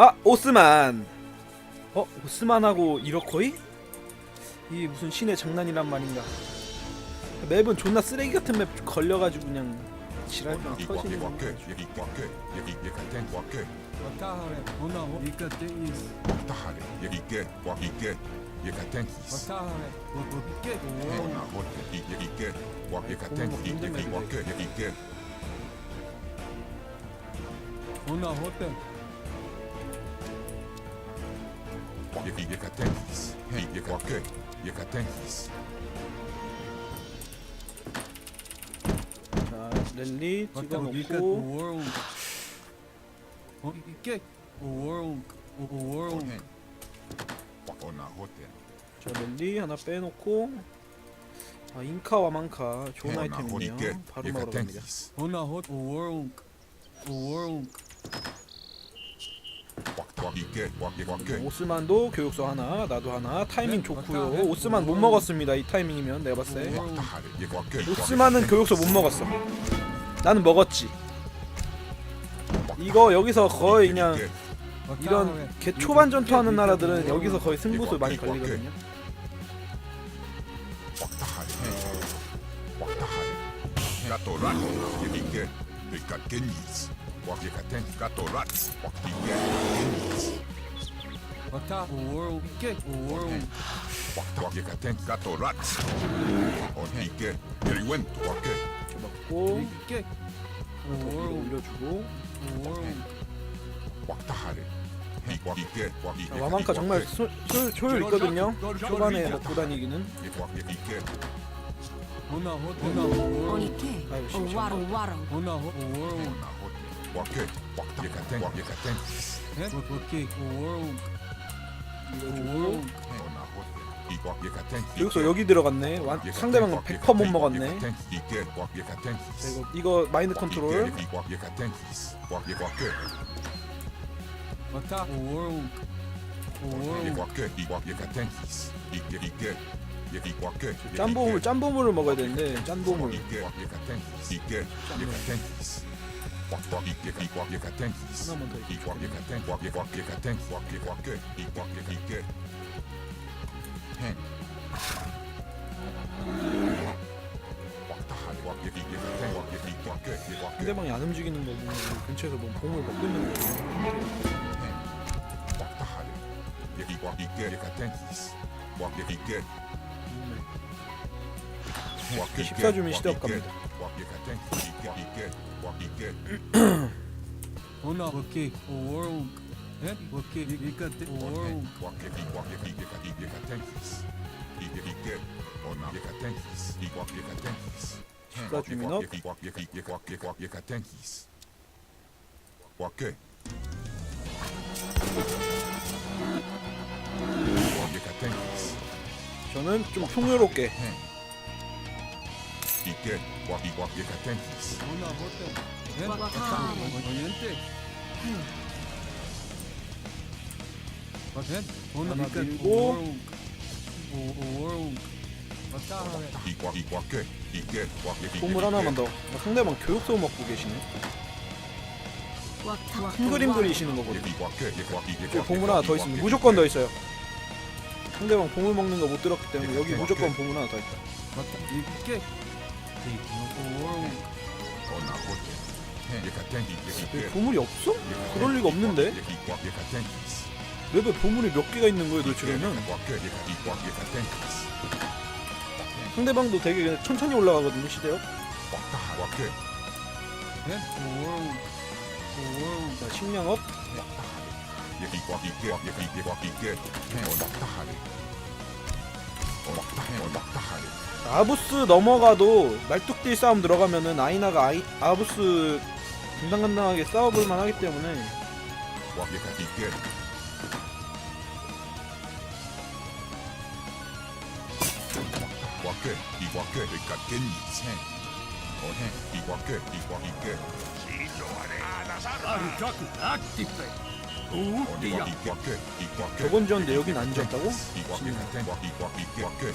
아 오스만 어 오스만하고 이러코이? 이 무슨 신의 장난이란 말인가 맵은 존나 쓰레기 같은 맵 걸려가지고 그냥 지랄병 터지는 거 ike ona hote. 자 랠리 찍어놓고 world. Ho ike world. world. 자 랠리 하나 빼놓고 아 인카와 망카 좋은 아이템이네요 바로 먹으러 갑니다 Ona hot world. world. 오스만도 교육소 하나 나도 하나 타이밍 좋고요 오스만 못 먹었습니다 이 타이밍이면 내가 봤을 때 오스만은 교육소 못 먹었어 나는 먹었지 이거 여기서 거의 그냥 이런 개 초반 전투하는 나라들은 여기서 거의 승부수 많이 걸리거든요 Wata world. Ike world. 먹고 Ike 위로 world. 올려주고 world. 자, 와만카 정말 소, 소, 효율 있거든요 초반에 먹고 다니기는 Ona hot. Ona world. Onike, 아유 o 씨 waro waro. Ona world. world. 교육소 여기 들어갔네. 완, 상대방은 100%못 먹었네. 자, 이거, 이거 마인드 컨트롤. Wata world. world. 짬보물 짬보물을 먹어야 되는데 짬보물 있고 상대방이 안 움직이는 거 보면 근처에서 뭐 보물 먹고 있는 거 십사주민 시대업 갑니다 Ona wo ike world. Eh? Wo ike ikate world. 십사주민업 저는 좀 풍요롭게 Ona hote. Eh? Watahare. Oriente. What? Ona 하나 ikate 밀고. world. world. Watahare. 보물 하나만 더 아, 상대방 교육소 먹고 계시네 큰 그림 그리시는 거거든 저 보물 하나 더 있습니다. 무조건 더 있어요 상대방 보물 먹는 거 못 들었기 때문에 여기 무조건 보물 하나 더 있다 ike. world. 여기 보물이 없어? 그럴 리가 없는데 맵에 보물이 몇 개가 있는 거예요 도대체 그러면 상대방도 되게 그냥 천천히 올라가거든요 시대요. 자 식량업 아부스 넘어가도 말뚝딜 싸움 들어가면은 아이나가 아이, 아부스 간당간당하게 싸워볼만 하기 때문에. 저건 지었는데 여긴 안 어떻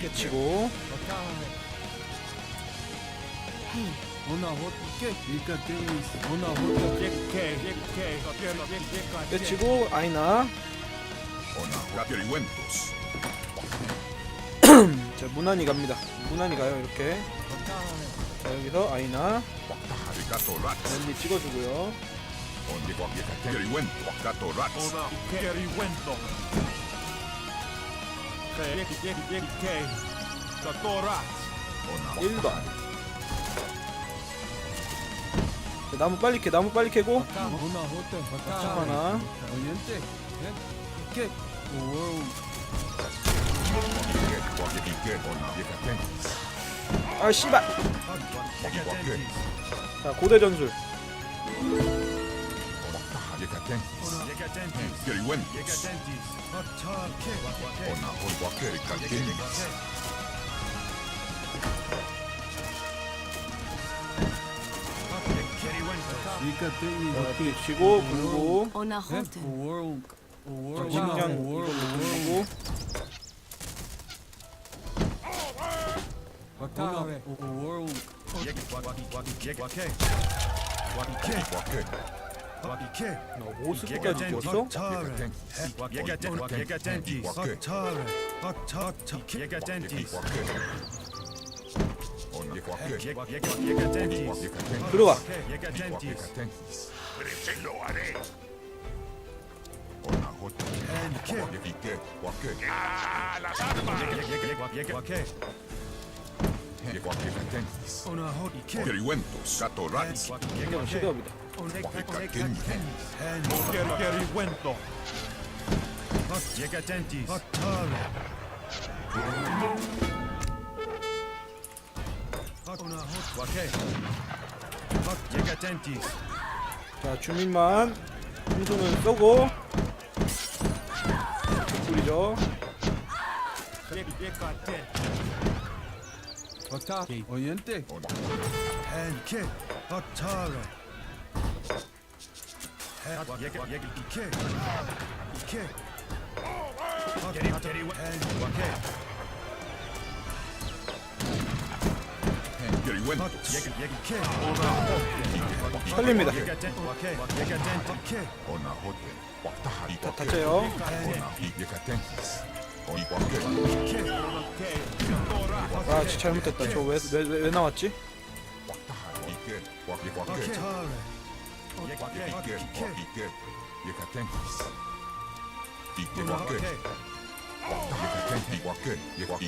게 오나 어떻게 깨치고 아이나. 자 무난히 갑니다. 무난히 가요 이렇게 자 여기서 아이나. 랜디 찍어주고요 On iguake katen. Rivento. Wakato rats. Ona 1번 자, 나무 빨리 캐 나무 빨리 캐고 어따 하나 아 씨발. 자 고대 전술 Wakta. Ikaten. Riventos. Ona iguake kakenis. 이까 자 되게 뒤 치고 불고 네? 이걸로 불고 어? Ikaten. Iguake. On iguake. 들어와 Riventos. Gato rats. 신경 시도합니다 Iguake katen. 자 주민만 풍선을 쏘고 뿌리죠 Riventos. 살립니다 Ona hotte. Wakta iguake. 다쳐요 아 진짜 잘못했다 저 왜 왜 왜 나왔지?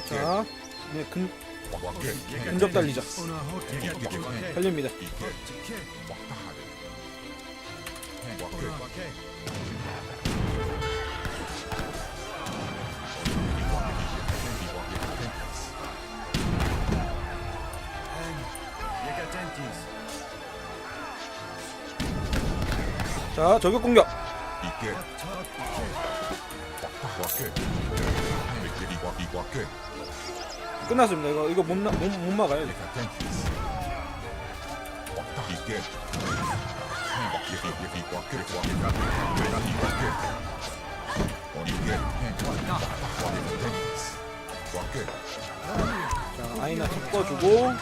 자 네, 근. 근접 달리자. 달립니다 자 저격 공격. 끝났습니다 이거 이거 못, 나, 못, 못 막아요. Iguake. 자 아이나 덮어주고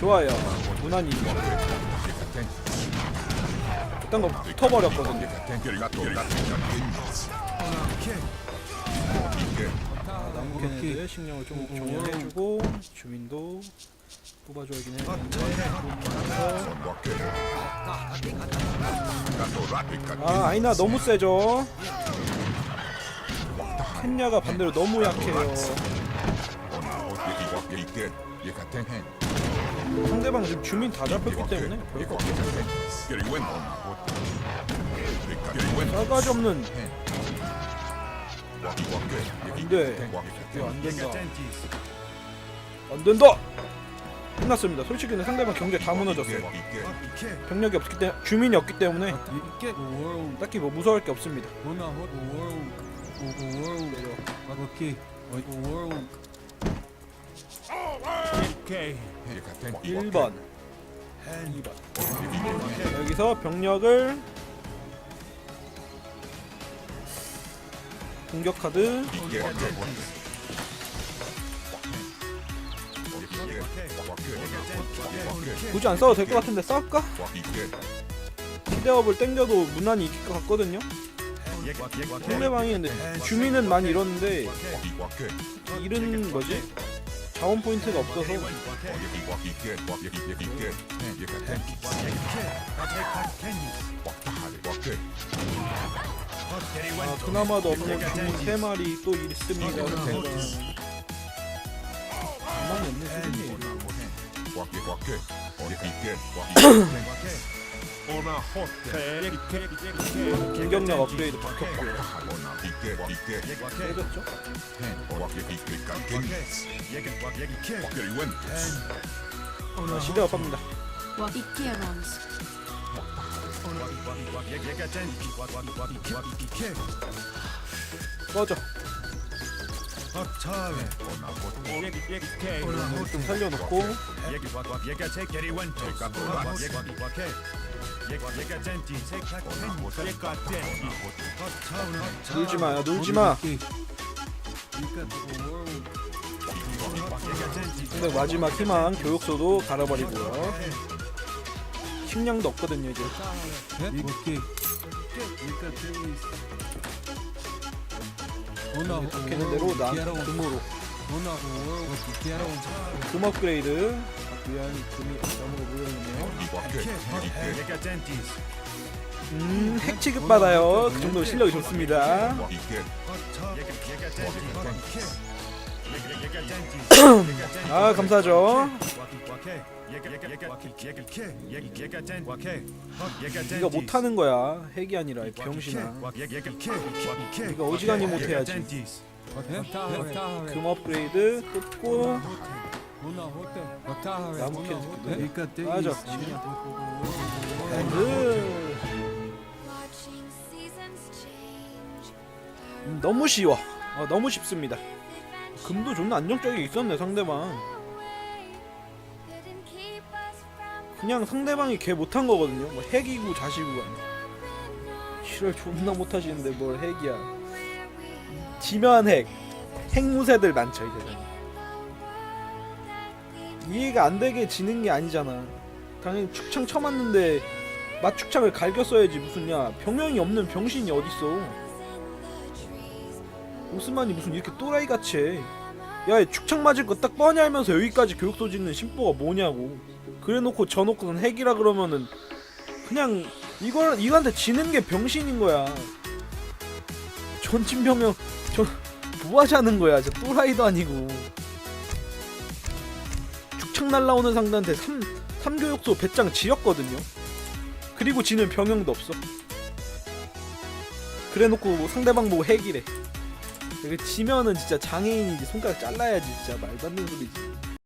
좋아요 무난히. 그딴 거 붙어버렸거든요. 나무 캐들 식량을 좀 정리해주고 주민도 뽑아줘야긴 해 On iguake. Gato. Rat. Ikaten. 아 아이나 너무 세죠 켄야가 반대로 너무 약해요. 상대방 지금 주민 다 잡혔기 때문에 별거 없어. Get it win. Get it win. 싸가지 없는. 안돼 Walkie. 이거 안 된다 안 된다 끝났습니다 솔직히 상대방 경제 다 무너졌어요. 병력이 없기 때문에 주민이 없기 때문에 딱히 뭐 무서워할 게 없습니다 오나 world world 오케이 world 오케이 You got 1번 2번 여기서 병력을 공격 카드. 굳이 안 써도 될 것 같은데 싸울까? 히데업을 땡겨도 무난히 이길 것 같거든요 상대방이 근데 주민은 많이 잃었는데. 잃은 뭐지? 자원 포인트가 없어서. 아, 그나마도 없는 주민 3마리 또 있습니다 가만히 없네 수준이 Walkie, walkie. 공격력 업그레이드. Walkie, win. 아, 팝니다 이케론스 꺼져 좀 살려놓고 놀지 마요 놀지 마. 근데 마지막 희망 교육소도 갈아버리고요. 식량도 없거든요 이제. 오나 박히는 대로 나 금으로. 금 업그레이드 위한 금이 점으로 물려있네요. 음, 핵 취급 받아요. 그 정도 실력이 좋습니다. 아, 감사하죠. 네가 못하는 거야. 핵이 아니라 이 병신아. 네가 어지간히 못해야지. 금 업그레이드 오 나 나무 맞아. 음, 너무 쉬워. 어, 너무 쉽습니다. 금도 존나 안정적이 있었네 상대방. 그냥 상대방이 개 못한 거거든요. 뭐 핵이고 자시고 실을 존나 못하시는데 뭘 핵이야. 지면 핵. 핵무새들 많죠 이제. 이해가 안 되게 지는 게 아니잖아. 당연히 축창 쳐맞는데 맞축창을 갈겼어야지 무슨 야 병영이 없는 병신이 어딨어. 오스만이 무슨 이렇게 또라이 같이 해. 야, 얘 축창 맞을 거 딱 뻔히 알면서 여기까지 교육소 짓는 심보가 뭐냐고. 그래놓고 져놓고선 핵이라 그러면은 그냥 이걸 이거한테 지는 게 병신인 거야. 전진 병영 저 뭐하자는 거야. 저 또라이도 아니고. 축창 날라오는 상대한테 3 3교육소 배짱 지렸거든요. 그리고 지는 병영도 없어. 그래놓고 상대방 보고 핵이래. 지면은 진짜 장애인이지 손가락 잘라야지 진짜 말도 안 되는 소리지